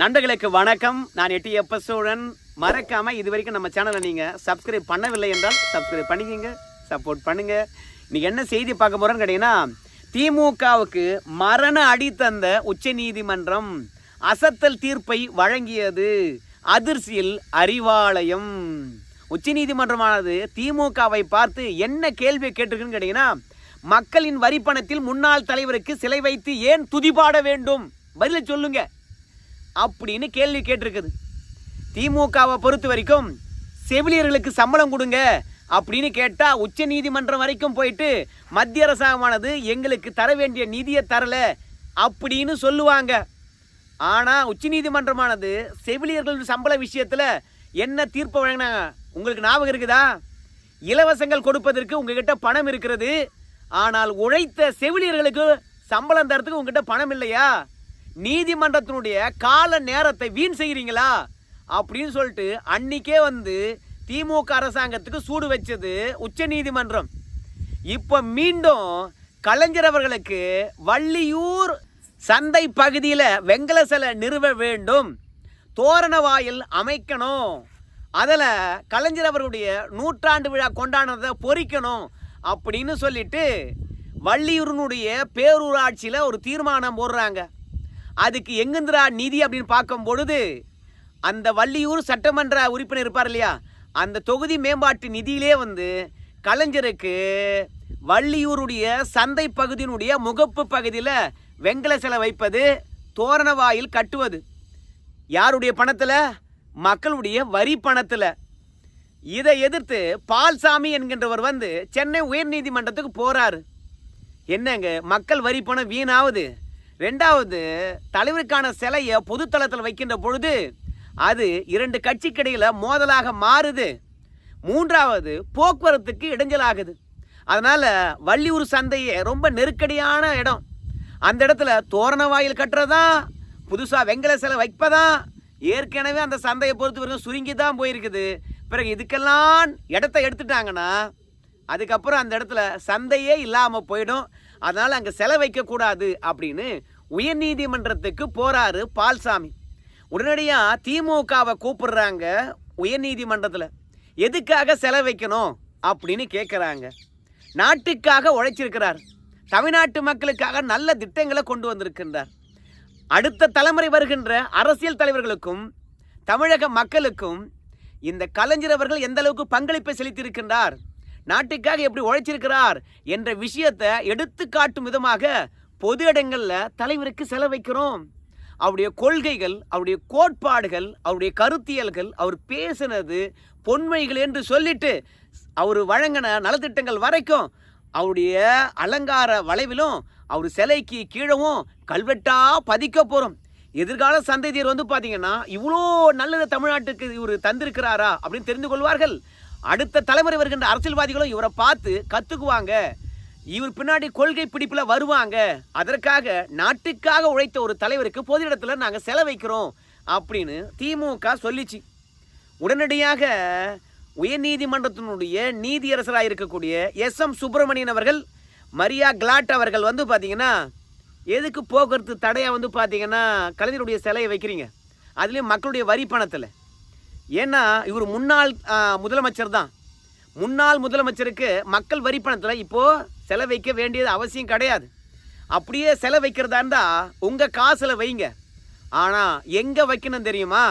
நண்பர்களுக்கு வணக்கம். நான் எட்டி எப்ப சூழன் மறக்காம இது வரைக்கும் நம்ம சேனலை நீங்க சப்ஸ்கிரைப் பண்ணவில்லை என்றால் சப்ஸ்கிரைப் பண்ணிக்கிங்க சப்போர்ட் பண்ணுங்க. இன்னைக்கு என்ன செய்தி பார்க்க போறோம்னு கேட்டீங்கன்னா திமுகவுக்கு மரண அடி தந்த உச்ச நீதிமன்றம் அசத்தல் தீர்ப்பை வழங்கியது அதிர்ச்சியில் அறிவாலயம். உச்ச நீதிமன்றமானது திமுகவை பார்த்து என்ன கேள்வி கேட்டிருக்குன்னு கேட்டீங்கன்னா மக்களின் வரிப்பணத்தில் முன்னாள் தலைவருக்கு சிலை வைத்து ஏன் துதிபாட வேண்டும்? பதில சொல்லுங்க. அப்படின்னு கேள்வி கேட்டிருக்குது. திமுகவை பொறுத்த வரைக்கும் செவிலியர்களுக்கு சம்பளம் கொடுங்க அப்படின்னு கேட்டால் உச்ச நீதிமன்றம் வரைக்கும் போயிட்டு மத்திய அரசாங்கமானது எங்களுக்கு தர வேண்டிய நிதியை தரல அப்படின்னு சொல்லுவாங்க. ஆனால் உச்ச நீதிமன்றமானது செவிலியர்கள் சம்பள விஷயத்தில் என்ன தீர்ப்பு வழங்கினாங்க? உங்களுக்கு ஞாபகம் இருக்குதா? இலவசங்கள் கொடுப்பதற்கு உங்ககிட்ட பணம் இருக்கிறது. ஆனால் உழைத்த செவிலியர்களுக்கு சம்பளம் தரத்துக்கு உங்ககிட்ட பணம் இல்லையா? நீதிமன்றத்தினுடைய கால நேரத்தை வீண் செய்கிறீங்களா? அப்படின்னு சொல்லிட்டு அன்னைக்கே வந்து திமுக அரசாங்கத்துக்கு சூடு வச்சது உச்ச நீதிமன்றம். இப்போ மீண்டும் கலைஞர் அவர்களுக்கு வள்ளியூர் சந்தை பகுதியில் வெங்கல சிலை நிறுவ வேண்டும். தோரண வாயில் அமைக்கணும். அதில் கலைஞர் அவர்களுடைய நூற்றாண்டு விழா கொண்டாடுறதை பொறிக்கணும் அப்படின்னு சொல்லிட்டு வள்ளியூரினுடைய பேரூராட்சியில் ஒரு தீர்மானம் போடுறாங்க. அதுக்கு எங்கேருந்துடா நிதி அப்படின்னு பார்க்கும் பொழுது அந்த வள்ளியூர் சட்டமன்ற உறுப்பினர் இருப்பார் இல்லையா? அந்த தொகுதி மேம்பாட்டு நிதியிலே வந்து கலைஞருக்கு வள்ளியூருடைய சந்தை பகுதியினுடைய முகப்பு பகுதியில் வெங்கல சிலை வைப்பது தோரண வாயில் கட்டுவது. யாருடைய பணத்தில்? மக்களுடைய வரி பணத்தில். இதை எதிர்த்து பால்சாமி என்கின்றவர் வந்து சென்னை உயர்நீதிமன்றத்துக்கு போகிறார் என்னங்க மக்கள் வரி பணம் வீணாகுது ரெண்டாவது தலைவருக்கான சிலையை பொதுத்தளத்தில் வைக்கின்ற பொழுது அது இரண்டு கட்சிக்கிடையில் மோதலாக மாறுது. மூன்றாவது போக்குவரத்துக்கு இடைஞ்சலாகுது. அதனால் வள்ளியூர் சந்தையே ரொம்ப நெருக்கடியான இடம். அந்த இடத்துல தோரண வாயில் கட்டுறதா புதுசாக வெங்கல சிலை வைப்பதா ஏற்கனவே அந்த சந்தையை பொறுத்து வரைக்கும் சுருங்கி தான் போயிருக்குது. பிறகு இதுக்கெல்லாம் இடத்த எடுத்துட்டாங்கன்னா அதுக்கப்புறம் அந்த இடத்துல சந்தையே இல்லாமல் போயிடும். அதனால் அங்கே சிலை வைக்கக்கூடாது அப்படின்னு உயர்நீதிமன்றத்துக்கு போறாரு பால்சாமி. உடனடியாக திமுகவை கூப்பிடுறாங்க உயர்நீதிமன்றத்தில். எதுக்காக செலவைக்கணும் அப்படின்னு கேட்குறாங்க நாட்டுக்காக உழைச்சிருக்கிறார். தமிழ்நாட்டு மக்களுக்காக நல்ல திட்டங்களை கொண்டு வந்திருக்கின்றார். அடுத்த தலைமுறை வருகின்ற அரசியல் தலைவர்களுக்கும் தமிழக மக்களுக்கும் இந்த கலைஞர் அவர்கள் எந்த அளவுக்கு பங்களிப்பை செலுத்தியிருக்கின்றார்? நாட்டுக்காக எப்படி உழைச்சிருக்கிறார்? என்ற விஷயத்தை எடுத்து காட்டும் விதமாக பொது இடங்களில் தலைவருக்கு செலவைக்கிறோம் அவருடைய கொள்கைகள் அவருடைய கோட்பாடுகள் அவருடைய கருத்தியல்கள் அவர் பேசினது பொன்மைகள் என்று சொல்லிட்டு அவர் வழங்கின நலத்திட்டங்கள் வரைக்கும் அவருடைய அலங்கார வளைவிலும் அவர் சிலைக்கு கீழவும் கல்வெட்டாக பதிக்க போகிறோம் எதிர்கால சந்ததியர் வந்து பார்த்தீங்கன்னா இவ்வளோ நல்லது தமிழ்நாட்டுக்கு இவர் தந்திருக்கிறாரா அப்படின்னு தெரிந்து கொள்வார்கள். அடுத்த தலைமுறை வருகின்ற அரசியல்வாதிகளும் இவரை பார்த்து கற்றுக்குவாங்க இவர் பின்னாடி கொள்கை பிடிப்பில் வருவாங்க. அதற்காக நாட்டுக்காக உழைத்த ஒரு தலைவருக்கு பொது இடத்துல நாங்கள் செலவைக்கிறோம் அப்படின்னு திமுக சொல்லிச்சு. உடனடியாக உயர்நீதிமன்றத்தினுடைய நீதியரசராக இருக்கக்கூடிய எஸ் எம் சுப்பிரமணியன் அவர்கள் மரியா கிளாட் அவர்கள் வந்து பார்த்தீங்கன்னா எதுக்கு போக்குவரத்து தடையாக வந்து பார்த்தீங்கன்னா கலைஞருடைய சிலையை வைக்கிறீங்க? அதுலேயும் மக்களுடைய வரி பணத்தில். ஏன்னா இவர் முன்னாள் முதலமைச்சர் தான். முன்னாள் முதலமைச்சருக்கு மக்கள் வரி பணத்தில் இப்போது செலவைக்க வேண்டியது அவசியம் கிடையாது. அப்படியே செலை வைக்கிறதா இருந்தால் உங்கள் காசில் வைங்க. ஆனால் எங்கே வைக்கணும் தெரியுமா?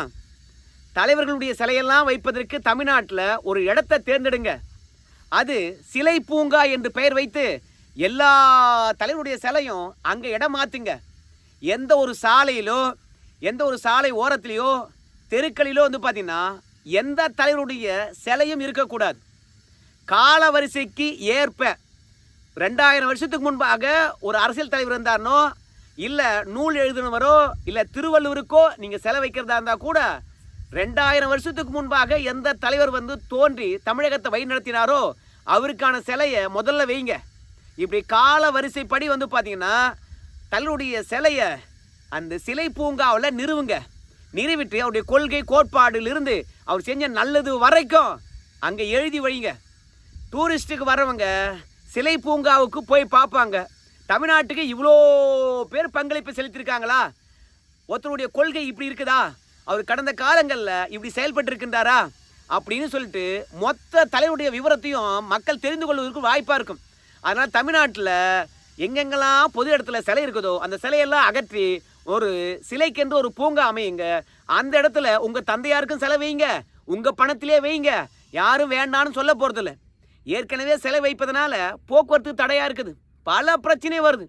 தலைவர்களுடைய சிலையெல்லாம் வைப்பதற்கு தமிழ்நாட்டில் ஒரு இடத்தை தேர்ந்தெடுங்க. அது சிலை பூங்கா என்று பெயர் வைத்து எல்லா தலைவருடைய சிலையும் அங்கே இடம் மாற்றுங்க எந்த ஒரு சாலையிலோ எந்த ஒரு சாலை ஓரத்துலேயோ தெருக்களிலோ வந்து பார்த்தீங்கன்னா எந்த தலைவருடைய சிலையும் இருக்கக்கூடாது. கால வரிசைக்கு ஏற்ப ரெண்டாயிரம் வருஷத்துக்கு முன்பாக ஒரு அரசியல் தலைவர் இருந்தார்னோ இல்லை நூல் எழுதினவரோ இல்லை திருவள்ளுவருக்கோ நீங்கள் சிலை வைக்கிறதா இருந்தால் கூட ரெண்டாயிரம் வருஷத்துக்கு முன்பாக எந்த தலைவர் வந்து தோன்றி தமிழகத்தை வழிநடத்தினாரோ அவருக்கான சிலையை முதல்ல வைங்க. இப்படி கால வரிசைப்படி வந்து பார்த்தீங்கன்னா தன்னுடைய சிலையை அந்த சிலை பூங்காவில் நிறுவுங்க. நிறுவிட்டு அவருடைய கொள்கை கோட்பாடிலிருந்து அவர் செஞ்ச நல்லது வரைக்கும் அங்கே எழுதி வைங்க. டூரிஸ்ட்டுக்கு வரவங்க சிலை பூங்காவுக்கு போய் பார்ப்பாங்க. தமிழ்நாட்டுக்கு இவ்வளோ பேர் பங்களிப்பு செலுத்தியிருக்காங்களா ஒருத்தருடைய கொள்கை இப்படி இருக்குதா? அவர் கடந்த காலங்களில் இப்படி செயல்பட்டு இருக்கின்றாரா அப்படின்னு சொல்லிட்டு மொத்த தலைவருடைய விவரத்தையும் மக்கள் தெரிந்து கொள்வதற்கு வாய்ப்பாக இருக்கும். அதனால் தமிழ்நாட்டில் எங்கெங்கெல்லாம் பொது இடத்துல சிலை இருக்குதோ அந்த சிலையெல்லாம் அகற்றி ஒரு சிலைக்கென்று ஒரு பூங்கா அமையுங்க. அந்த இடத்துல உங்கள் தந்தையாருக்கும் சிலை வைங்க. உங்கள் பணத்திலே வைங்க. யாரும் வேண்டான்னு சொல்ல போகிறதில்ல ஏற்கனவே சிலை வைப்பதனால போக்குவரத்து தடையாக இருக்குது. பல பிரச்சனை வருது.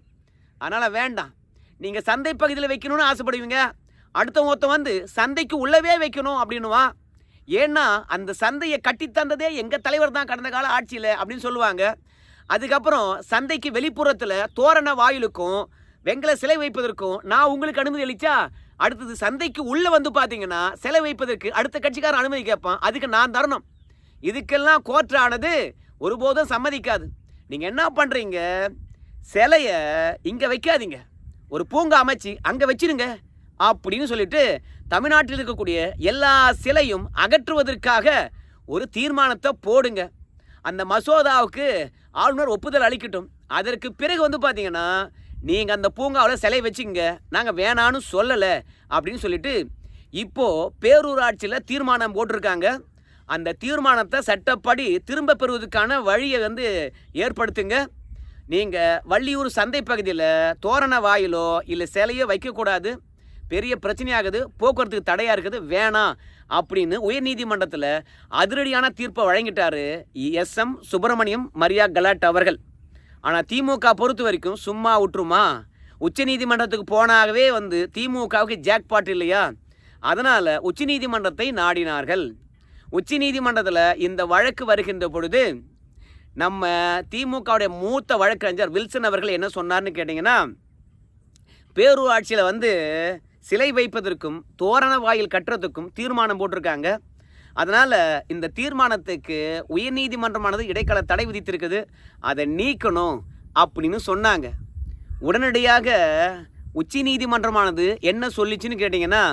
அதனால் வேண்டாம். நீங்கள் சந்தை பகுதியில் வைக்கணும்னு ஆசைப்படுவீங்க. அடுத்த ஒருத்தன் வந்து சந்தைக்கு உள்ளவே வைக்கணும் அப்படின்னுவான் ஏன்னா அந்த சந்தையை கட்டி தந்ததே எங்கள் தலைவர் தான் கடந்த கால ஆட்சியில் அப்படின்னு சொல்லுவாங்க. அதுக்கப்புறம் சந்தைக்கு வெளிப்புறத்தில் தோரண வாயிலுக்கும் வெங்கல சிலை வைப்பதற்கும் நான் உங்களுக்கு அனுமதி அளிச்சா அடுத்தது சந்தைக்கு உள்ளே வந்து பார்த்தீங்கன்னா சிலை வைப்பதற்கு அடுத்த கட்சிக்காரன் அனுமதி கேட்பான். அதுக்கு நான் தரணும். இதுக்கெல்லாம் கோர்ட்டானது ஒருபோதும் சம்மதிக்காது. நீங்கள் என்ன பண்ணுறீங்க சிலையை இங்கே வைக்காதீங்க. ஒரு பூங்கா அமைச்சு அங்கே வச்சிருங்க அப்படின்னு சொல்லிட்டு தமிழ்நாட்டில் இருக்கக்கூடிய எல்லா சிலையும் அகற்றுவதற்காக ஒரு தீர்மானத்தை போடுங்க. அந்த மசோதாவுக்கு ஆளுநர் ஒப்புதல் அளிக்கட்டும். அதற்கு பிறகு வந்து பார்த்தீங்கன்னா நீங்கள் அந்த பூங்காவில் சிலை வச்சுங்க நாங்கள் வேணான்னு சொல்லலை அப்படின்னு சொல்லிட்டு இப்போது பேரூராட்சியில் தீர்மானம் போட்டிருக்காங்க. அந்த தீர்மானத்தை சட்டப்படி திரும்ப பெறுவதற்கான வழியை வந்து ஏற்படுத்துங்க. நீங்கள் வள்ளியூர் சந்தை பகுதியில் தோரண வாயிலோ இல்லை சிலையோ வைக்கக்கூடாது. பெரிய பிரச்சனையாகுது போக்குவரத்துக்கு தடையாக இருக்குது வேணாம் அப்படின்னு உயர்நீதிமன்றத்தில் அதிரடியான தீர்ப்பை வழங்கிட்டாரு எஸ்எம் சுப்பிரமணியம் மரியா கலாட் அவர்கள். ஆனால் திமுக பொறுத்த வரைக்கும் சும்மா விட்டுருமா? உச்சநீதிமன்றத்துக்கு போனாகவே வந்து திமுகவுக்கு ஜாக்பாட் இல்லையா? அதனால் உச்சநீதிமன்றத்தை நாடினார்கள். உச்சநீதிமன்றத்தில் இந்த வழக்கு வருகின்ற பொழுது நம்ம திமுகவுடைய மூத்த வழக்கறிஞர் வில்சன் அவர்கள் என்ன சொன்னார்னு கேட்டிங்கன்னா பேரூராட்சியில் வந்து சிலை வைப்பதற்கும் தோரண வாயில் கட்டுறதுக்கும் தீர்மானம் போட்டிருக்காங்க. அதனால் இந்த தீர்மானத்துக்கு உயர்நீதிமன்றமானது இடைக்கால தடை விதித்திருக்குது. அதை நீக்கணும் அப்படின்னு சொன்னாங்க. உடனடியாக உச்ச நீதிமன்றமானது என்ன சொல்லிச்சுன்னு கேட்டிங்கன்னா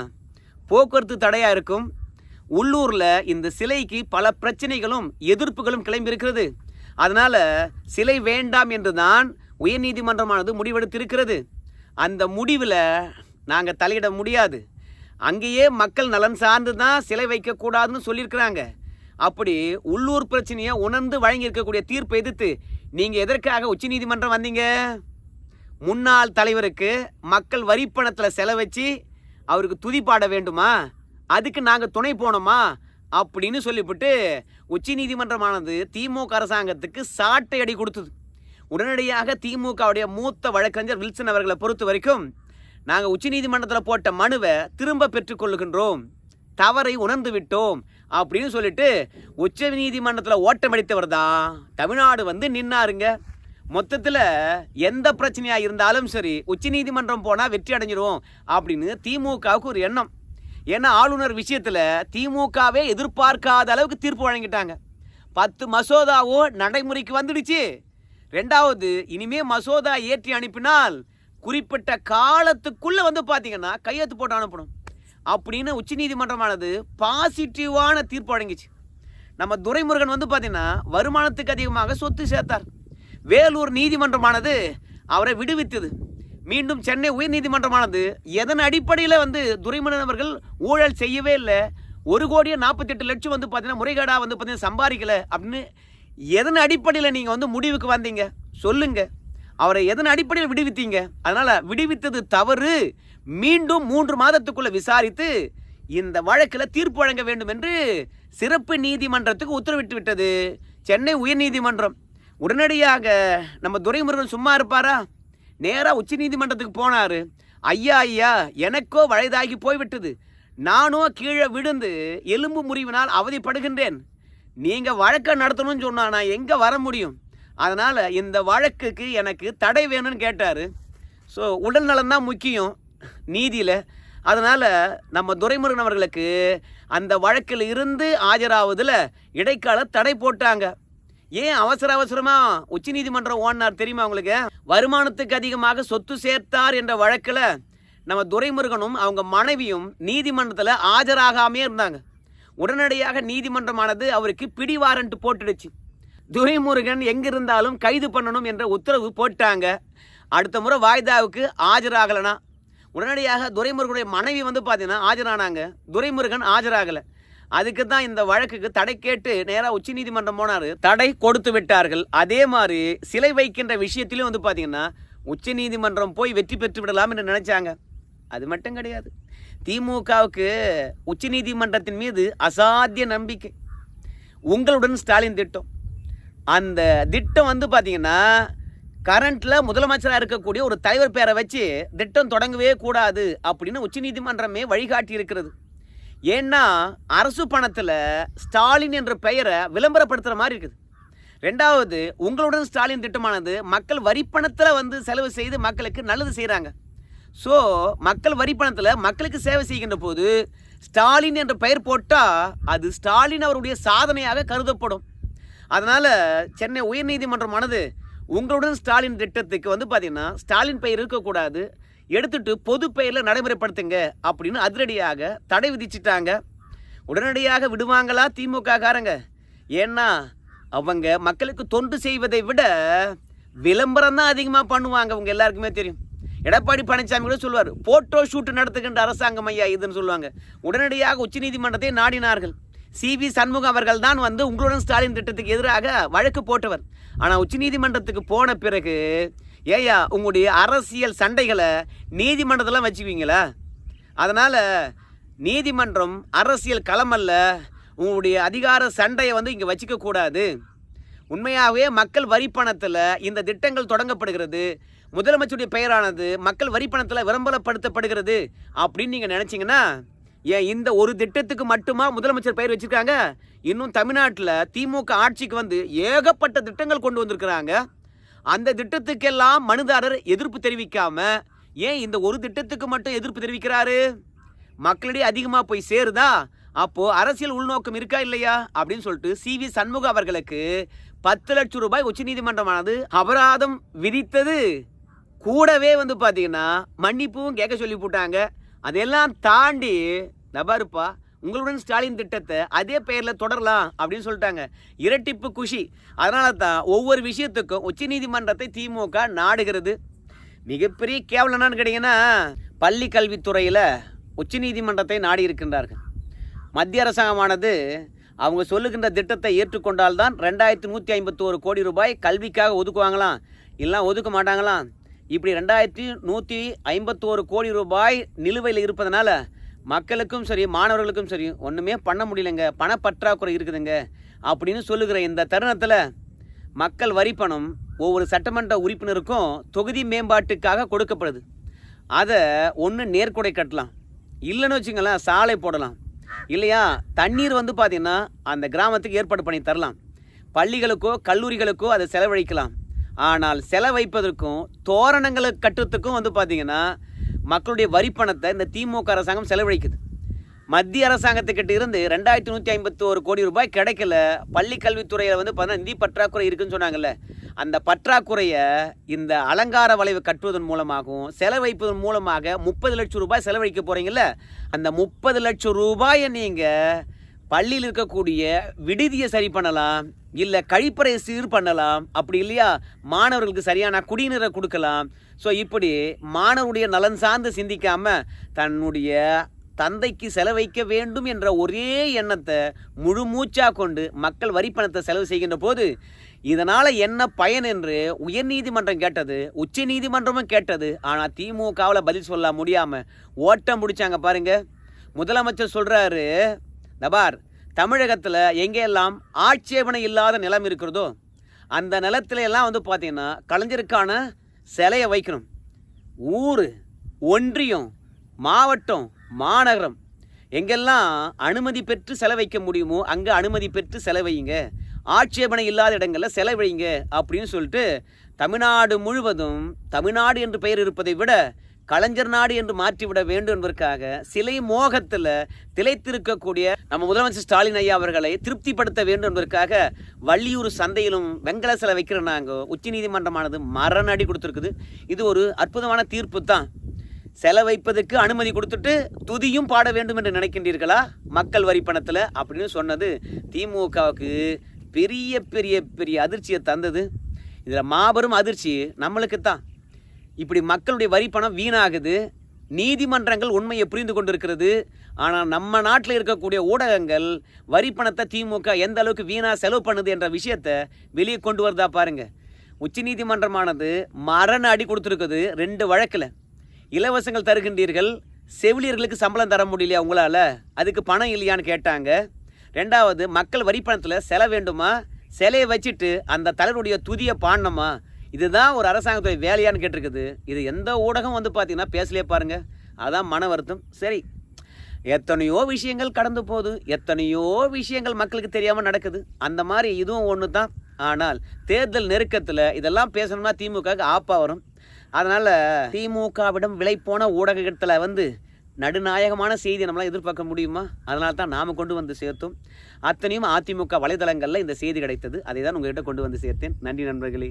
போக்குவரத்து தடையாக இருக்கும் உள்ளூரில் இந்த சிலைக்கு பல பிரச்சனைகளும் எதிர்ப்புகளும் கிளம்பி இருக்கிறது அதனால் சிலை வேண்டாம் என்று தான் உயர்நீதிமன்றமானது முடிவெடுத்திருக்கிறது. அந்த முடிவில் நாங்கள் தலையிட முடியாது. அங்கேயே மக்கள் நலன் சார்ந்து தான் சிலை வைக்கக்கூடாதுன்னு சொல்லியிருக்கிறாங்க. அப்படி உள்ளூர் பிரச்சனையை உணர்ந்து வழங்கியிருக்கக்கூடிய தீர்ப்பை எதிர்த்து நீங்கள் எதற்காக உச்சநீதிமன்றம் வந்தீங்க? முன்னாள் தலைவருக்கு மக்கள் வரிப்பணத்தில் செலவச்சு அவருக்கு துதிப்பாட வேண்டுமா? அதுக்கு நாங்கள் துணை போனோமா? அப்படின்னு சொல்லிவிட்டு உச்சநீதிமன்றமானது திமுக அரசாங்கத்துக்கு சாட்டை அடி கொடுத்தது. உடனடியாக திமுகவுடைய மூத்த வழக்கறிஞர் வில்சன் அவர்களை பொறுத்த வரைக்கும் நாங்கள் உச்ச நீதிமன்றத்தில் போட்ட மனுவை திரும்ப பெற்றுக்கொள்ளுகின்றோம் தவறை உணர்ந்து விட்டோம் அப்படின்னு சொல்லிட்டு உச்ச நீதிமன்றத்தில் ஓட்டமடித்தவர் தான். தமிழ்நாடு வந்து நின்னாருங்க. மொத்தத்தில் எந்த பிரச்சனையாக இருந்தாலும் சரி உச்ச நீதிமன்றம் போனால் வெற்றி அடைஞ்சிரும் அப்படின்னு திமுகவுக்கு ஒரு எண்ணம். ஏன்னா ஆளுநர் விஷயத்தில் திமுகவே எதிர்பார்க்காத அளவுக்கு தீர்ப்பு வழங்கிட்டாங்க. பத்து மசோதாவும் நடைமுறைக்கு வந்துடுச்சு. ரெண்டாவது இனிமே மசோதா ஏற்றி அனுப்பினால் குறிப்பிட்ட காலத்துக்குள்ள வந்து பார்த்தீங்கன்னா கையெழுத்து போட்டு அனுப்பணும். அப்படின்னு உச்சநீதிமன்றமானது பாசிட்டிவான தீர்ப்பு வழங்கிச்சு. நம்ம துரைமுருகன் வந்து பார்த்தீங்கன்னா வருமானத்துக்கு அதிகமாக சொத்து சேர்த்தார். வேலூர் நீதிமன்றமானது அவரை விடுவித்தது. மீண்டும் சென்னை உயர்நீதிமன்றமானது எதன் அடிப்படையில் வந்து துரைமுருகன் அவர்கள் ஊழல் செய்யவே இல்லை? ஒரு கோடியே நாற்பத்தெட்டு லட்சம் வந்து பார்த்தீங்கன்னா முறைகேடாக வந்து பார்த்தீங்கன்னா சம்பாதிக்கல அப்படின்னு எதன் அடிப்படையில் நீங்கள் வந்து முடிவுக்கு வந்தீங்க? சொல்லுங்க. அவரை எதன் அடிப்படையில் விடுவித்தீங்க? அதனால் விடுவித்தது தவறு. மீண்டும் மூன்று மாதத்துக்குள்ளே விசாரித்து இந்த வழக்கில் தீர்ப்பு வழங்க வேண்டும் என்று சிறப்பு நீதிமன்றத்துக்கு உத்தரவிட்டு விட்டது. சென்னை உயர்நீதிமன்றம். உடனடியாக நம்ம துரைமுருகன் சும்மா இருப்பாரா? நேராக உச்ச நீதிமன்றத்துக்கு போனார். ஐயா ஐயா எனக்கோ வயதாகி போய்விட்டது. நானோ கீழே விழுந்து எலும்பு முறிவினால் அவதிப்படுகின்றேன். நீங்கள் வழக்கை நடத்தணும்னு சொன்னால் நான் எங்கே வர முடியும்? அதனால் இந்த வழக்குக்கு எனக்கு தடை வேணும்னு கேட்டார். ஸோ உடல் நலந்தான் முக்கியம் நீதியில். அதனால் நம்ம துரைமுருகன் அவர்களுக்கு அந்த வழக்கில் இருந்து ஆஜராவதில் இடைக்கால தடை போட்டாங்க. ஏன் அவசர அவசரமாக உச்சநீதிமன்றம் ஓடினார் தெரியுமா உங்களுக்கு? வருமானத்துக்கு அதிகமாக சொத்து சேர்த்தார் என்ற வழக்கில் நம்ம துரைமுருகனும் அவங்க மனைவியும் நீதிமன்றத்தில் ஆஜராகாமே இருந்தாங்க. உடனடியாக நீதிமன்றமானது அவருக்கு பிடி வாரண்ட் போட்டுடுச்சு. துரைமுருகன் எங்கிருந்தாலும் கைது பண்ணணும் என்ற உத்தரவு போட்டாங்க. அடுத்த முறை வாய்தாவுக்கு ஆஜராகலைனா. உடனடியாக துரைமுருகனுடைய மனைவி வந்து பார்த்தீங்கன்னா ஆஜரானாங்க. துரைமுருகன் ஆஜராகலை. அதுக்கு தான் இந்த வழக்குக்கு தடை கேட்டு நேராக உச்சநீதிமன்றம் போனார். தடை கொடுத்து விட்டார்கள். அதே மாதிரி சிலை வைக்கின்ற விஷயத்திலும் வந்து பார்த்தீங்கன்னா உச்சநீதிமன்றம் போய் வெற்றி பெற்று விடலாம் என்று நினச்சாங்க. அது மட்டும் கிடையாது. திமுகவுக்கு உச்சநீதிமன்றத்தின் மீது அசாத்திய நம்பிக்கை. உங்களுடன் ஸ்டாலின் திட்டம். அந்த திட்டம் வந்து பார்த்தீங்கன்னா கரண்ட்டில் முதலமைச்சராக இருக்கக்கூடிய ஒரு தலைவர் பேரை வச்சு திட்டம் தொடங்கவே கூடாது அப்படின்னு உச்சநீதிமன்றமே வழிகாட்டி இருக்கிறது ஏன்னா அரசு பணத்தில் ஸ்டாலின் என்ற பெயரை விளம்பரப்படுத்துகிற மாதிரி இருக்குது. ரெண்டாவது உங்களுடன் ஸ்டாலின் திட்டமானது மக்கள் வரிப்பணத்தில் வந்து செலவு செய்து மக்களுக்கு நல்லது செய்கிறாங்க ஸோ மக்கள் வரிப்பணத்தில் மக்களுக்கு சேவை செய்கின்ற போது ஸ்டாலின் என்ற பெயர் போட்டால் அது ஸ்டாலின் அவருடைய சாதனையாக கருதப்படும். அதனால் சென்னை உயர்நீதிமன்றமானது உங்களுடன் ஸ்டாலின் திட்டத்துக்கு வந்து பார்த்திங்கன்னா ஸ்டாலின் பெயர் இருக்கக்கூடாது. எடுத்துட்டு பொது பெயரில் நடைமுறைப்படுத்துங்க அப்படின்னு அதிரடியாக தடை விதிச்சிட்டாங்க. உடனடியாக விடுவாங்களா திமுக காரங்க? ஏன்னா அவங்க மக்களுக்கு தொண்டு செய்வதை விட விளம்பரம் தான் அதிகமாக பண்ணுவாங்க அவங்க எல்லாருக்குமே தெரியும். எடப்பாடி பழனிசாமி கூட சொல்லுவார் போட்டோ ஷூட் நடத்துகின்ற அரசாங்கம் ஐயா இதுன்னு சொல்லுவாங்க. உடனடியாக உச்சநீதிமன்றத்தை நாடினார்கள். சி. வி. சண்முகம் அவர்கள் தான் வந்து உங்களுடன் ஸ்டாலின் திட்டத்துக்கு எதிராக வழக்கு போட்டவர். ஆனால் உச்சநீதிமன்றத்துக்கு போன பிறகு ஏயா உங்களுடைய அரசியல் சண்டைகளை நீதிமன்றத்தில் வச்சுக்குவீங்களா? அதனால் நீதிமன்றம் அரசியல் களமல்ல உங்களுடைய அதிகார சண்டையை வந்து இங்கே வச்சுக்கக்கூடாது உண்மையாகவே மக்கள் வரி பணத்தில் இந்த திட்டங்கள் தொடங்கப்படுகிறது. முதலமைச்சருடைய பெயரானது மக்கள் வரி பணத்தில் விளம்பரப்படுத்தப்படுகிறது அப்படின்னு நீங்கள் நினச்சிங்கன்னா ஏன் இந்த ஒரு திட்டத்துக்கு மட்டுமா முதலமைச்சர் பெயர் வச்சுருக்காங்க? இன்னும் தமிழ்நாட்டில் திமுக ஆட்சிக்கு வந்து ஏகப்பட்ட திட்டங்கள் கொண்டு வந்திருக்கிறாங்க. அந்த திட்டத்துக்கெல்லாம் மனுதாரர் எதிர்ப்பு தெரிவிக்காம ஏன் இந்த ஒரு திட்டத்துக்கு மட்டும் எதிர்ப்பு தெரிவிக்கிறாரு? மக்களிடையே அதிகமாக போய் சேருதா? அப்போ அரசியல் உள்நோக்கம் இருக்கா இல்லையா? அப்படின்னு சொல்லிட்டு சி வி சண்முகம் அவர்களுக்கு பத்து லட்சம் ரூபாய் உச்சநீதிமன்றமானது அபராதம் விதித்தது. கூடவே வந்து பார்த்தீங்கன்னா மன்னிப்பும் கேட்க சொல்லி போட்டாங்க. அதெல்லாம் தாண்டி நபாருப்பா உங்களுடன் ஸ்டாலின் திட்டத்தை அதே பெயரில் தொடரலாம் அப்படின்னு சொல்லிட்டாங்க. இரட்டிப்பு குஷி. அதனால தான் ஒவ்வொரு விஷயத்துக்கும் உச்சநீதிமன்றத்தை திமுக நாடுகிறது. மிகப்பெரிய கேவலம் என்னன்னு கேட்டிங்கன்னா பள்ளி கல்வித்துறையில் உச்சநீதிமன்றத்தை நாடி இருக்கின்றார்கள். மத்திய அரசாங்கமானது அவங்க சொல்லுகின்ற திட்டத்தை ஏற்றுக்கொண்டால்தான் ரெண்டாயிரத்தி நூற்றி ஐம்பத்தோரு கோடி ரூபாய் கல்விக்காக ஒதுக்குவாங்களாம். இல்லை ஒதுக்க மாட்டாங்களாம். இப்படி ரெண்டாயிரத்தி நூற்றி ஐம்பத்தோரு கோடி ரூபாய் நிலுவையில் இருப்பதனால மக்களுக்கும் சரி மாணவர்களுக்கும் சரி ஒன்றுமே பண்ண முடியலைங்க. பணப்பற்றாக்குறை இருக்குதுங்க. அப்படின்னு சொல்லுகிற இந்த தருணத்தில் மக்கள் வரி பணம் ஒவ்வொரு சட்டமன்ற உறுப்பினருக்கும் தொகுதி மேம்பாட்டுக்காக கொடுக்கப்படுது. அதை ஒன்று நேர்கொடை கட்டலாம். இல்லைன்னு வச்சுங்களேன் சாலை போடலாம். இல்லையா? தண்ணீர் வந்து பார்த்திங்கன்னா அந்த கிராமத்துக்கு ஏற்பாடு பண்ணி தரலாம். பள்ளிகளுக்கோ கல்லூரிகளுக்கோ அதை செலவழிக்கலாம். ஆனால் செலவைப்பதற்கும் தோரணங்களை கட்டுறதுக்கும் வந்து பார்த்திங்கன்னா மக்களுடைய வரி பணத்தை இந்த திமுக அரசாங்கம் செலவழிக்குது. மத்திய அரசாங்கத்துக்கிட்ட இருந்து ரெண்டாயிரத்தி நூற்றி ஐம்பத்தி ஒரு கோடி ரூபாய் கிடைக்கல. பள்ளி கல்வித்துறையில் வந்து பார்த்தீங்கன்னா நிதி பற்றாக்குறை இருக்குன்னு சொன்னாங்கல்ல. அந்த பற்றாக்குறையை இந்த அலங்கார வளைவு கட்டுவதன் மூலமாகவும் செலவழிப்பதன் மூலமாக முப்பது லட்சம் ரூபாய் செலவழிக்க போகிறீங்கல்ல அந்த முப்பது லட்சம் ரூபாயை நீங்கள் பள்ளியில் இருக்கக்கூடிய விடுதியை சரி பண்ணலாம் இல்லை கழிப்பறையை சீர் பண்ணலாம் அப்படி இல்லையா? மாணவர்களுக்கு சரியான குடிநீரை கொடுக்கலாம் ஸோ இப்படி மாணவருடைய நலன் சார்ந்து சிந்திக்காம தன்னுடைய தந்தைக்கு செலவைக்க வேண்டும் என்ற ஒரே எண்ணத்தை முழு மூச்சாக கொண்டு மக்கள் வரி பணத்தை செலவு செய்கின்ற போது இதனால் என்ன பயன் என்று உயர்நீதிமன்றம் கேட்டது உச்ச நீதிமன்றமும் கேட்டது. ஆனால் திமுகவில் பதில் சொல்ல முடியாமல் ஓட்டம் பிடிச்சாங்க பாருங்க. முதலமைச்சர் சொல்கிறாரு நபார் தமிழகத்தில் எங்கெல்லாம் ஆட்சேபனை இல்லாத நிலம் இருக்கிறதோ அந்த நிலத்துல எல்லாம் வந்து பார்த்தீங்கன்னா கலைஞருக்கான சிலையை வைக்கணும். ஊர் ஒன்றியம் மாவட்டம் மாநகரம். எங்கெல்லாம் அனுமதி பெற்று செலவைக்க முடியுமோ அங்கே அனுமதி பெற்று செலவையுங்க ஆட்சேபனை இல்லாத இடங்களில் செலவழிங்க அப்படின்னு சொல்லிட்டு தமிழ்நாடு முழுவதும் தமிழ்நாடு என்று பெயர் இருப்பதை விட கலைஞர் நாடு என்று மாற்றிவிட வேண்டும் என்பதற்காக சிலை மோகத்தில் திளைத்திருக்கக்கூடிய நம்ம முதலமைச்சர் ஸ்டாலின் ஐயா அவர்களை திருப்திப்படுத்த வேண்டும் என்பதற்காக வள்ளியூர் சந்தையிலும் வெங்கல சிலை வைக்கிற நாங்கள் உச்சநீதிமன்றமானது மரணடி கொடுத்துருக்குது. இது ஒரு அற்புதமான தீர்ப்பு தான். செலை வைப்பதற்கு அனுமதி கொடுத்துட்டு துதியும் பாட வேண்டும் என்று நினைக்கின்றீர்களா? மக்கள் வரி பணத்தில் அப்படின்னு சொன்னது திமுகவுக்கு பெரிய பெரிய பெரிய அதிர்ச்சியை தந்தது. இதில் மாபெரும் அதிர்ச்சி நம்மளுக்கு தான் இப்படி மக்களுடைய வரி பணம் வீணாகுது. நீதிமன்றங்கள் உண்மையை புரிந்து கொண்டிருக்கிறது. ஆனால் நம்ம நாட்டில் இருக்கக்கூடிய ஊடகங்கள் வரி பணத்தை திமுக எந்த அளவுக்கு வீணாக செலவு பண்ணுது என்ற விஷயத்தை வெளியே கொண்டு வருதா பாருங்க. உச்சநீதிமன்றமானது மரண அடி கொடுத்துருக்குது ரெண்டு வழக்கில். இலவசங்கள் தருகின்றீர்கள் செவிலியர்களுக்கு சம்பளம் தர முடியலையா உங்களால்? அதுக்கு பணம் இல்லையான்னு கேட்டாங்க. ரெண்டாவது மக்கள் வரி பணத்தில் செல வேண்டுமா? சிலையை வச்சுட்டு அந்த தலைவருடைய துதியை பாடணுமா? இதுதான் ஒரு அரசாங்கத்துடைய வேலையான்னு கேட்டிருக்குது. இது எந்த ஊடகம் வந்து பார்த்தீங்கன்னா பேசலே பாருங்கள் அதான் மன வருத்தம். சரி எத்தனையோ விஷயங்கள் கடந்து போகுது. எத்தனையோ விஷயங்கள் மக்களுக்கு தெரியாமல் நடக்குது. அந்த மாதிரி இதுவும் ஒன்று தான் ஆனால் தேர்தல் நெருக்கத்தில் இதெல்லாம் பேசணும்னா திமுகவுக்கு ஆப்பா வரும். அதனால் திமுகவிடம் விலை போன ஊடகத்தில் வந்து நடுநாயகமான செய்தி நம்மளால் எதிர்பார்க்க முடியுமா? அதனால தான் நாம் கொண்டு வந்து சேர்த்தோம். அத்தனையும் அதிமுக வலைதளங்களில் இந்த செய்தி கிடைத்தது. அதை தான் உங்கள்கிட்ட கொண்டு வந்து சேர்த்தேன். நன்றி நண்பர்களே.